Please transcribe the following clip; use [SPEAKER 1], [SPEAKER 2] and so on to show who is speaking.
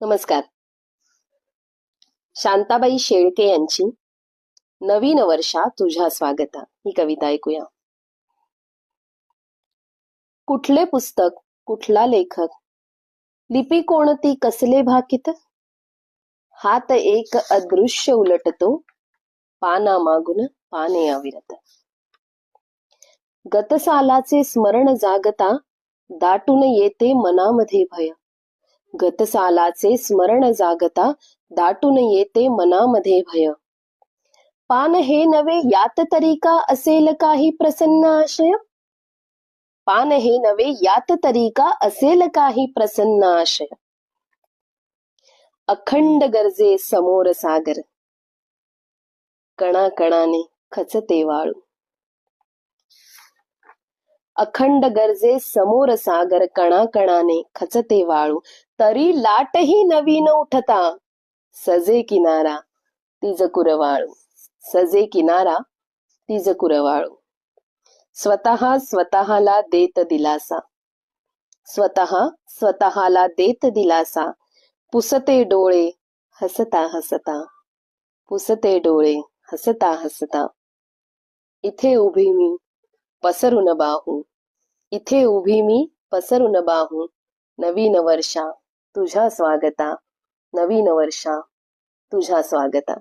[SPEAKER 1] नमस्कार. शांताबाई शेळके यांची नवीन वर्षा तुझ्या स्वागता. ही कविता ऐकूया. कुठले पुस्तक कुठला लेखक लिपी कोणती कसले भाकित? हात एक अदृश्य उलटतो पाना मागून पाने अविरत. गतसालाचे स्मरण जागता दाटून येते मनामध्ये भय. गतसालाचे स्मरण जागता दाटून येते मनामध्ये भय. पान हे नवे यात तरी का असेल काही प्रसन्न आशय? पान हे नवे यात तरी का असेल काही प्रसन्न आशय? अखंड गरजे समोर सागर. कणाकणाने खचते वाळू. अखंड गरजे समोर सागर कणाकणाने खचते वाळू. तरी लाटही नवीन उठता. सजे किनारा तिज कुरवाळू सजे किनारा तिज कुरवाळू स्वतः स्वतःला देत दिलासा. स्वतः स्वतःला देत दिलासा. पुसते डोळे हसता हसता. पुसते डोळे हसता हसता. इथे उभी मी पसरून बाहू. इथे उभी मी पसरून बाहू. नवीन वर्षा तुझ्या स्वागता. नवीन वर्षा तुझ्या स्वागता.